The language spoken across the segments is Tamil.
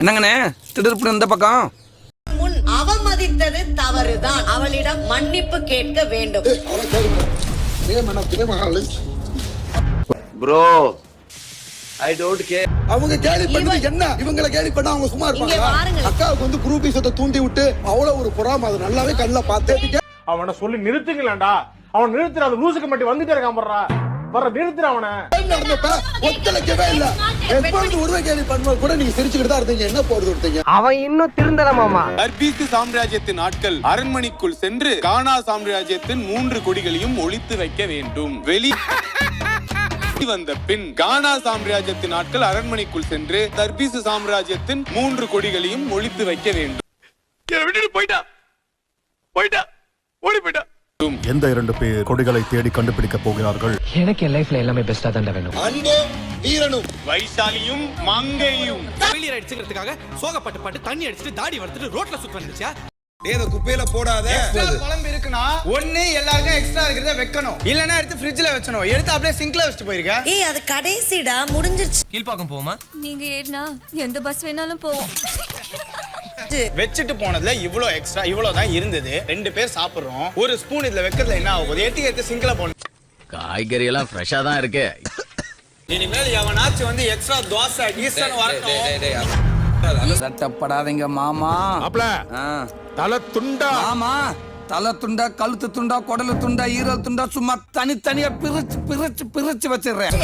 என்னங்கண்ணே? திடுப்புன்னு இந்த பக்கம். முன் அவமதித்தது தவறுதான். அவளிடம் மன்னிப்பு கேட்க வேண்டும். ப்ரோ ஐ டோன்ட் கேர் அவங்க கேலி பண்ணது என்ன? இவங்களை கேலி பண்ணா அவங்க சும்மா இருப்பாங்க. அக்காவுக்கு வந்து குரூபிசத்தை தூண்டி விட்டு அவ்வளவு ஒரு பொறாம. அது நல்லாவே கண்ணில் பார்த்து அவனை சொல்லி நிறுத்துங்களேன்டா. அவன் நிறுத்துற அந்த லூசுக்கு மட்டும் வந்துட்டே இருக்கான் போடுறா. வர நிறுத்துற அவனை. நடந்தப்ப ஒத்துழைக்கவே இல்ல. எப்பொழுது உருவ கேலி பண்ணும்போது கூட நீங்க சிரிச்சுக்கிட்டு தான் இருந்தீங்க. என்ன போடுறது விட்டீங்க அவன் இன்னும் திருந்தல மாமா. அர்பீத்து சாம்ராஜ்யத்தின் ஆட்கள் அரண்மனைக்குள் சென்று கானா சாம்ராஜ்யத்தின் மூன்று கொடிகளையும் ஒழித்து வைக்க வேண்டும். வெளி வந்த பின் கானா சாம்ராஜ்யத்தின் ஆட்கள் அரண்மனைக்குள் சென்று தர்பீசு சாம்ராஜ்யத்தின் மூன்று கொடிகளையும் ஒழித்து வைக்க வேண்டும். போயிட்டா. போயிட்டா. ஓடி போயிட்டா. எந்த இரண்டு பேர் கொடிகளை தேடி கண்டுபிடிக்க போகிறார்கள்? எனக்கு என் லைஃப்ல எல்லாமே பெஸ்டா தான் வேணும். அன்பும் வீரனும் வைசாலியும் மங்கையும் ஃபெயிலியர் அடிச்சுக்கிறதுக்காக சோகப்பட்டு பாட்டு தண்ணி அடிச்சுட்டு தாடி வளர்த்துட்டு ரோட்ல சுத்த வந்துச்சா குப்பையில போடாத. குழம்பு இருக்குன்னா ஒண்ணு எல்லாருக்கும் எக்ஸ்ட்ரா இருக்கிறத வைக்கணும். இல்லனா எடுத்து ஃப்ரிட்ஜ்ல வச்சணும். எடுத்து அப்படியே சிங்க்ல வச்சுட்டு போயிருக்க. ஏய் அது கடைசிடா. முடிஞ்சிருச்சு. கீழ்பாக்கம் போமா நீங்க ஏறினா எந்த பஸ் வேணாலும் போவோம். வச்சுட்டு. போனதுல இவ்ளோ எக்ஸ்ட்ரா இவ்ளோ தான் இருந்தது. ரெண்டு பேர் சாப்பிடுறோம். ஒரு ஸ்பூன் இதுல வைக்கிறதுல என்ன ஆகும்? எட்டி எடுத்து சிங்க்ல போடணும் காய்கறி எல்லாம் ஃப்ரெஷ்ஷா தான் இருக்கு. இனிமேல் எவனாச்சும் வந்து எக்ஸ்ட்ரா தோசை டீசன் வரணும் சட்டப்படாதீங்க மாமா. மாப்ள ஆ. தலை துண்டா மாமா தலை துண்டா கழுத்து துண்டா குடலு துண்டா ஈரல் துண்டா சும்மா தனித்தனியா பிரிச்சு பிரிச்சு பிரிச்சு வச்சிடுறேன்.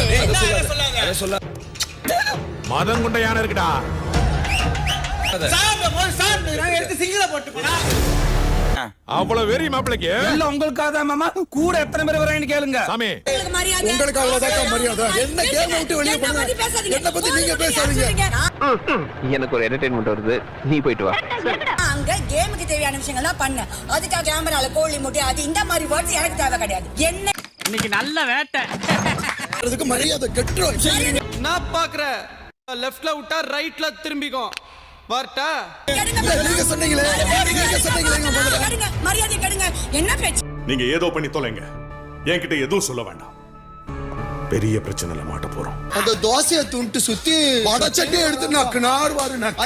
மதம் கொண்ட யானை இருக்குடா. அவ்வளவு வெறி மாப்பிளைக்கு? இல்ல உங்களுக்காக தான் மாமா? கூட எத்தனை பேர் வரேன்னு கேளுங்க. சாமி. உங்களுக்கு அவ்வளவுதான் மரியாதை. என்ன கேம் விட்டு வெளியே பண்ணுங்க என்ன பத்தி நீங்க பேசாதீங்க. எனக்கு ஒரு என்டர்டைன்மெண்ட் வருது. நீ போயிட்டு வா. அங்க கேமுக்கு தேவையான விஷயங்கள்லாம் பண்ண. அதுக்காக கேமரால கோழி முட்டை அது இந்த மாதிரி வேர்ட்ஸ் எனக்கு தேவை கிடையாது. என்ன? இன்னைக்கு நல்ல வேட்டை. அதுக்கு மரியாதை கெட்டுரும் நான் பாக்குறேன் லெஃப்ட்ல விட்டா ரைட்ல திரும்பிக்கும். வரட்டா நீங்க சொன்னீங்களே. நீங்க சொன்னீங்களே இங்க முதல்ல. கெடுங்க. மரியாதை கெடுங்க. என்ன பேச்சு நீங்க ஏதோ பண்ணி தொலைங்க. என்கிட்ட எதுவும் சொல்ல வேண்டாம். பெரிய பிரச்சனைல மாட்ட போறோம். அந்த தோசையை துண்டு சுத்தி வடச்சட்டி எடுத்து நக்கு நார்வாரு நக்கு.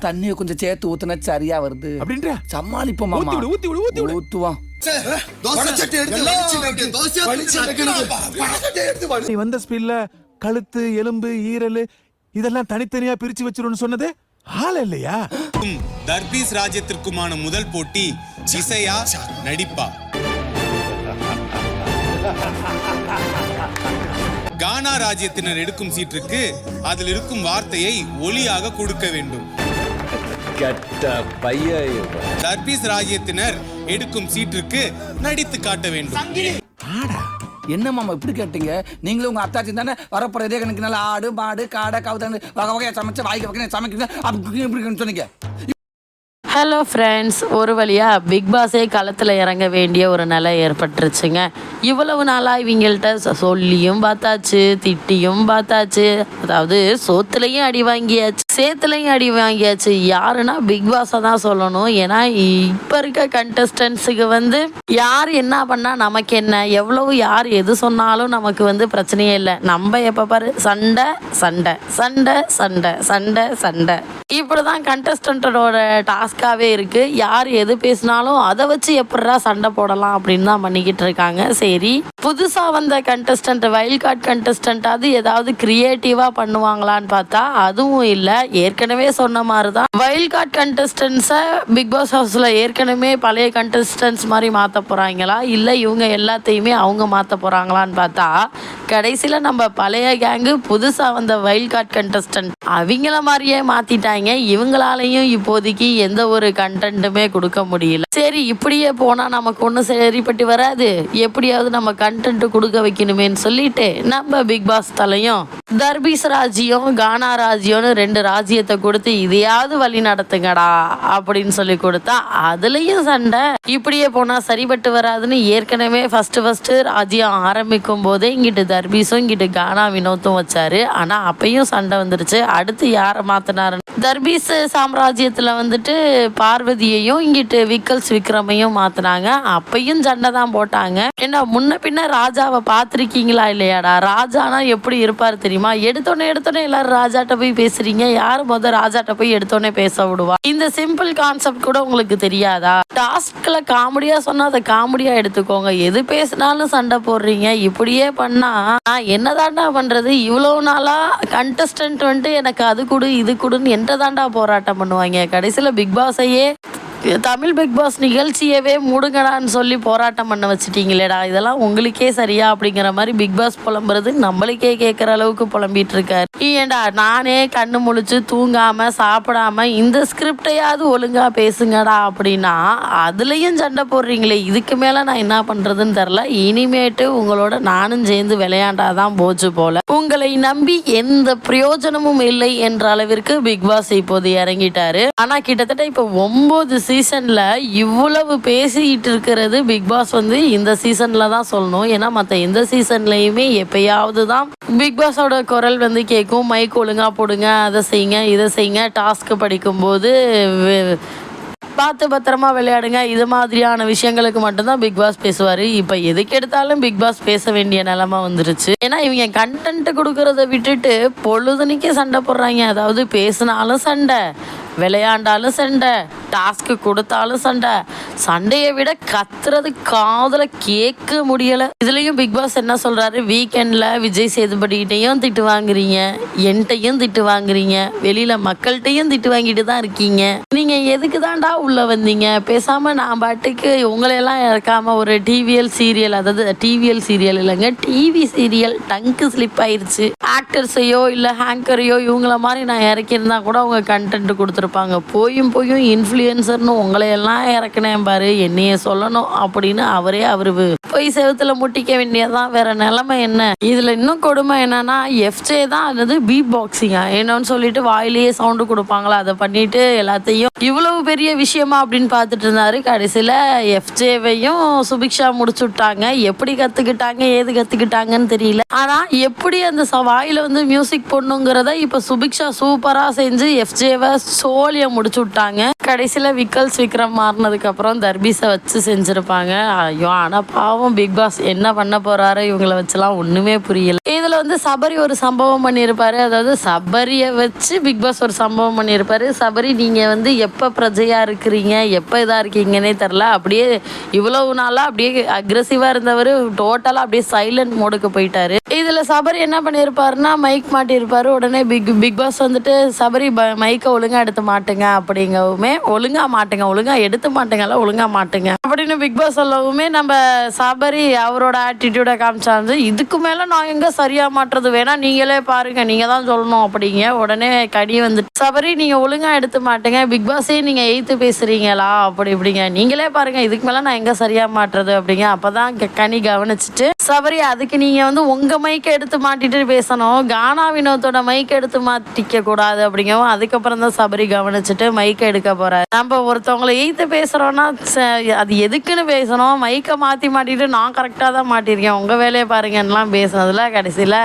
தண்ணியை கொஞ்சம் சேர்த்து ஊத்துனா சரியா வருது. அப்படின்ற? சமாளிப்போம் மாமா. ஊத்தி விடு ஊத்தி விடு ஊத்துவோம். வடச்சட்டி எடுத்து வலி- நீ வந்த ஸ்பீட்ல கழுத்து எலும்பு ஈரல் இதெல்லாம் தனித்தனியா பிரிச்சு வச்சிருன்னு சொன்னது? ஆள் இல்லையா தர்பீஸ் ராஜ்யத்திற்குமான முதல் போட்டி இசையா நடிப்பா. கானா ராஜ்யத்தினர் எடுக்கும் சீற்றுக்கு அதில் இருக்கும் வார்த்தையை ஒலியாக கொடுக்க வேண்டும். தர்பீஸ் ராஜ்யத்தினர் எடுக்கும் சீற்றுக்கு நடித்து காட்ட வேண்டும். என்ன மாமா இப்படி கேட்டீங்க? நீங்களும் உங்க அத்தாச்சி தானே? வரப்போற இதே கணக்கு நல்லா ஆடு மாடு காடை கவுதாண்டு வகை வகையா சமைச்சு வாய்க்கு வைக்க சமைக்கிறீங்க அப்படி இப்படி சொன்னீங்க. ஹலோ ஃப்ரெண்ட்ஸ் ஒரு வழியாக பிக் பாஸே களத்தில் இறங்க வேண்டிய ஒரு நிலை ஏற்பட்டுருச்சுங்க. இவ்வளவு நாளாக இவங்கள்ட்ட சொல்லியும் பார்த்தாச்சு திட்டியும் பார்த்தாச்சு. அதாவது சோத்துலேயும் அடி வாங்கியாச்சு சேத்துலையும் அடி வாங்கியாச்சு. யாருன்னா பிக் பாஸை தான் சொல்லணும். ஏன்னா இப்போ இருக்க கண்டஸ்டன்ஸுக்கு வந்து யார் என்ன பண்ணால் நமக்கு என்ன? எவ்வளவு யார் எது சொன்னாலும் நமக்கு வந்து பிரச்சனையே இல்லை. நம்ம எப்போ பாரு சண்டை சண்டை சண்டை சண்டை சண்டை சண்டை. இப்படி தான் கண்டஸ்டண்ட்டோட டாஸ்காகவே இருக்குது யார் எது பேசினாலும் அதை வச்சு எப்படா சண்டை போடலாம் அப்படின்னு தான் பண்ணிக்கிட்டு இருக்காங்க. சரி புதுசாக வந்த கண்டஸ்டன்ட் வைல்ட் கார்ட் கண்டஸ்டன்ட் ஏதாவது க்ரியேட்டிவாக பண்ணுவாங்களான்னு பார்த்தா அதுவும் இல்லை. ஏற்கனவே சொன்ன மாதிரி தான் வைல்ட் கார்ட் கண்டஸ்டன்ஸை பிக் பாஸ் ஹவுஸில் ஏற்கனவே பழைய கண்டஸ்டன்ஸ் மாதிரி மாற்ற போகிறாங்களா இல்லை இவங்க எல்லாத்தையுமே அவங்க மாற்ற போகிறாங்களான்னு பார்த்தா கடைசியில் நம்ம பழைய கேங்கு புதுசாக வந்த வைல்ட் கார்ட் கண்டஸ்டன்ட் அவங்கள மாதிரியே மாத்திட்டாங்க. இவங்களாலையும் இப்போதைக்கு எந்த ஒரு கண்டென்ட்டுமே கொடுக்க முடியல. சரி இப்படியே போனா நமக்கு ஒன்றும் சரிப்பட்டு வராது. எப்படியாவது நம்ம கண்டென்ட் கொடுக்க வைக்கணுமேன்னு சொல்லிட்டு நம்ம பிக் பாஸ் தலையும் தர்பீஸ் ராஜ்யம் கானா ராஜ்யம்னு ரெண்டு ராஜ்யத்தை கொடுத்து இதையாவது வழி நடத்துங்கடா அப்படின்னு சொல்லி கொடுத்தா அதுலயும் சண்டை. இப்படியே போனா சரிப்பட்டு வராதுன்னு ஏற்கனவே ஃபர்ஸ்ட் ஃபர்ஸ்ட் ராஜ்யம் ஆரம்பிக்கும் போதே இங்கிட்டு தர்பீஸும் இங்கிட்டு கானா வினோத்தும் வச்சாரு. ஆனா அப்பயும் சண்டை வந்துருச்சு. அடுத்து யாரை மாத்தினாரு தர்பீஸ் சாம்ராஜ்யத்தில் வந்துட்டு பார்வதியையும் இங்கிட்டு விக்கல்ஸ் விக்ரமையும் மாற்றினாங்க அப்பையும் சண்டை தான் போட்டாங்க. என்ன முன்ன பின்ன ராஜாவை பார்த்துருக்கீங்களா இல்லையாடா? ராஜானா எப்படி இருப்பார் தெரியுமா? எடுத்தோன்னே எடுத்தோன்னே எல்லாரும் ராஜாட்ட போய் பேசுறீங்க. யார் மொதல் ராஜாட்ட போய் எடுத்தோன்னே பேச விடுவா? இந்த சிம்பிள் கான்செப்ட் கூட உங்களுக்கு தெரியாதா? டாஸ்க்ல காமெடியா சொன்னா அதை காமெடியா எடுத்துக்கோங்க. எது பேசினாலும் சண்டை போடுறீங்க. இப்படியே பண்ணா நான் என்னதாண்டா பண்றது? இவ்வளவு நாளா கண்டஸ்டன்ட் வந்துட்டு எனக்கு அது கொடு இது கொடுன்னு என்கிட்ட தாண்டா போராட்டம் பண்ணுவாங்க? கடைசியில பிக் பாஸையே தமிழ் பிக் பாஸ் நிகழ்ச்சியவே முடுங்கடான்னு சொல்லி போராட்டம் பண்ண வச்சுட்டீங்களேடா. இதெல்லாம் உங்களுக்கே சரியா அப்படிங்கிற மாதிரி பிக் பாஸ் புலம்புறது நம்மளுக்கே கேட்குற அளவுக்கு புலம்பிட்டு இருக்காரு ஏன்டா நானே கண்ணு முழிச்சு தூங்காம சாப்பிடாம இந்த ஸ்கிரிப்டையாவது ஒழுங்கா பேசுங்கடா அப்படின்னா அதுலயும் சண்டை போடுறீங்களே. இதுக்கு மேல நான் என்ன பண்றதுன்னு தெரில இனிமேட்டு உங்களோட நானும் சேர்ந்து விளையாண்டாதான் போச்சு போல. உங்களை நம்பி எந்த பிரயோஜனமும் இல்லை என்ற அளவிற்கு பிக் பாஸ் இப்போது இறங்கிட்டாரு. ஆனா கிட்டத்தட்ட இப்ப ஒன்பது சீசனில் இவ்வளவு பேசிக்கிட்டு இருக்கிறது பிக் பாஸ் வந்து இந்த சீசனில் தான் சொல்லணும். ஏன்னா மற்ற எந்த சீசன்லையுமே எப்பயாவது தான் பிக் பாஸோட குரல் வந்து கேட்கும். மைக் ஒழுங்காக போடுங்க அதை செய்யுங்க இதை செய்யுங்க. டாஸ்க் படிக்கும்போது பார்த்து பத்திரமா விளையாடுங்க. இது மாதிரியான விஷயங்களுக்கு மட்டும்தான் பிக் பாஸ் பேசுவார். இப்போ எதுக்கு எடுத்தாலும் பிக் பாஸ் பேச வேண்டிய நிலமை வந்துருச்சு. ஏன்னா இவங்க கண்டென்ட் கொடுக்கறத விட்டுட்டு பொழுதுனிக்கு சண்டை போடுறாங்க. அதாவது பேசினாலும் சண்டை விளையாண்டாலும் சண்டை. டாஸ்க்கு கொடுத்தாலும் சண்டை. சண்டையை விட கத்துறது காதல கேட்க முடியல. இதுலயும் பிக் பாஸ் என்ன சொல்றாரு? வீக்கெண்ட்ல விஜய் சேதுபதிகிட்டையும் திட்டு வாங்குறீங்க. என்கிட்டையும் திட்டு வாங்குறீங்க. வெளியில மக்கள்கிட்டையும் திட்டு வாங்கிட்டு தான் இருக்கீங்க. நீங்க எதுக்கு தான்டா உள்ள வந்தீங்க? பேசாம நான் பாட்டுக்கு உங்களையெல்லாம் இறக்காம ஒரு டிவிஎல் சீரியல் அதாவது டிவிஎல் சீரியல் இல்லைங்க டிவி சீரியல் டங்கு ஸ்லிப் ஆயிருச்சு. ஆக்டர்ஸையோ இல்ல ஹேங்கரையோ இவங்கள மாதிரி நான் இறக்கியிருந்தா கூட அவங்க கண்டென்ட் கொடுத்துருப்பாங்க. போயும் போயும் இன்ஃப்ளூயன்சர்னு உங்களையெல்லாம் இறக்குனேன் பாரு என்னைய சொல்லணும் அப்படின்னு அவரே அவர் போய் செவத்துல முட்டிக்க வேண்டியதான் வேற நிலைமை என்ன? இதுல இன்னும் கொடுமை என்னன்னா எஃப்ஜே தான் அல்லது பீட் பாக்ஸிங்கா என்னன்னு சொல்லிட்டு வாயிலேயே சவுண்டு கொடுப்பாங்களா? அதை பண்ணிட்டு எல்லாத்தையும் இவ்வளவு பெரிய விஷயமா அப்படின்னு பார்த்துட்டு இருந்தாரு. கடைசியில எஃப்ஜேவையும் சுபிக்ஷா முடிச்சு விட்டாங்க. எப்படி கத்துக்கிட்டாங்க ஏது கத்துக்கிட்டாங்கன்னு தெரியல. ஆனா எப்படி அந்த ச- வாயில வந்து மியூசிக் பொண்ணுங்கிறத இப்ப சுபிக்ஷா சூப்பரா செஞ்சு எஃப்ஜேவை சோழிய முடிச்சு விட்டாங்க. கடைசியில் விக்கல்ஸ் விக்ரம் மாறினதுக்கப்புறம் தர்பீஸை வச்சு செஞ்சுருப்பாங்க. ஐயோ ஆனால் பாவம் பிக் பாஸ் என்ன பண்ண போறாரு இவங்கள வச்சுலாம் ஒன்றுமே புரியல. இதுல வந்து சபரி ஒரு சம்பவம் பண்ணியிருப்பாரு. அதாவது சபரியை வச்சு பிக் பாஸ் ஒரு சம்பவம் பண்ணியிருப்பாரு. சபரி நீங்க வந்து எப்போ பிரஜையா இருக்கிறீங்க? எப்போ இதாக இருக்கீங்கன்னே தெரில அப்படியே இவ்வளவு நாளா அப்படியே அக்ரெசிவாக இருந்தவர் டோட்டலாக அப்படியே சைலண்ட் மோடுக்கு போயிட்டாரு. இதில் சபரி என்ன பண்ணியிருப்பாருன்னா மைக் மாட்டியிருப்பாரு. உடனே பிக் பிக் பாஸ் வந்துட்டு சபரி மைக்கை ஒழுங்கா எடுத்து மாட்டுங்க அப்படிங்கவுமே ஒழுங்கா மாட்டுங்க ஒழுங்கா எடுத்து மாட்டுங்கல்ல ஒழுங்கா மாட்டுங்க. அப்படின்னு பிக் பாஸ் சொல்லவுமே நம்ம சபரி அவரோட ஆட்டிடியூட காமிச்சாரு இதுக்கு மேல நான் எங்க சரியா மாட்டுறது? வேணா நீங்களே பாருங்க நீங்க தான் சொல்லணும் அப்படிங்க. உடனே கனி வந்துட்டு சபரி நீங்க ஒழுங்கா எடுத்து மாட்டுங்க. பிக் பாஸே நீங்க எய்த்து பேசுறீங்களா? அப்படி இப்படிங்க. நீங்களே பாருங்க இதுக்கு மேல நான் எங்க சரியா மாட்டுறது? அப்படிங்க. அப்பதான் க- கனி கவனிச்சுட்டு சபரி அதுக்கு நீங்க வந்து உங்க மைக்கை எடுத்து மாட்டிட்டு பேசணும். கானா வினோத்தோட மைக்கை எடுத்து மாட்டிக்க கூடாது அப்படிங்கவும் அதுக்கப்புறம் தான் சபரி கவனிச்சுட்டு மைக்கை எடுக்க போறாரு. நம்ம ஒருத்தவங்களை எய்த்து பேசுகிறோன்னா ச- அது எதுக்குன்னு பேசணும்? மைக்கை மாத்தி மாட்டிட்டு நான் கரெக்டாக தான் மாட்டியிருக்கேன். உங்க வேலையை பாருங்கன்னுலாம் பேசுனதுல. கடைசியில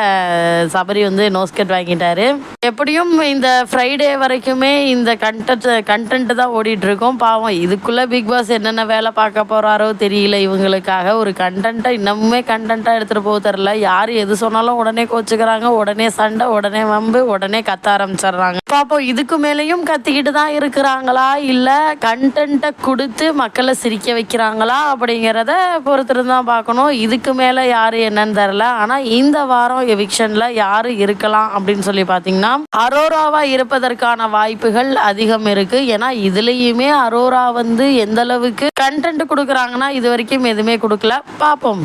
சபரி வந்து நோஸ்கட் வாங்கிட்டாரு. எப்படியும் இந்த ஃப்ரைடே வரைக்குமே இந்த கண்டென்ட் கண்டென்ட் தான் ஓடிட்டு பாவம் இதுக்குள்ள பிக் பாஸ் என்னென்ன வேலை பார்க்க போறாரோ தெரியல இவங்களுக்காக. ஒரு கண்டென்ட்டை இன்னமுமே கண்டென்ட்டாக எடுத்துகிட்டு போக தெரில யார் எது சொன்னாலும் உடனே கோச்சுக்கிறாங்க. உடனே சண்டை உடனே வம்பு உடனே கத்த ஆரம்பிச்சிடுறாங்க. பார்ப்போம் இதுக்கு மேலேயும் கத்திக்கிட்டு தான் இருக்கிறாங்களா? இல்லை கண்டென்ட்டை கொடுத்து மக்களை சிரிக்க வைக்கிறாங்களா? அப்படிங்கிறத பொறுத்திருந்து தான் பார்க்கணும். இதுக்கு மேலே யார் என்னன்னு தெரில ஆனால் இந்த வாரம் எவிக்ஷனில் யார் இருக்கலாம் அப்படின்னு சொல்லி பார்த்தீங்கன்னா அரோராவாக இருப்பதற்கான வாய்ப்புகள் அதிகம் இருக்குது ஏன்னா இதுலேயுமே அரோரா வந்து எந்த அளவுக்கு கண்டென்ட் கொடுக்குறாங்கன்னா இது வரைக்கும் எதுவுமே கொடுக்கல. பார்ப்போம்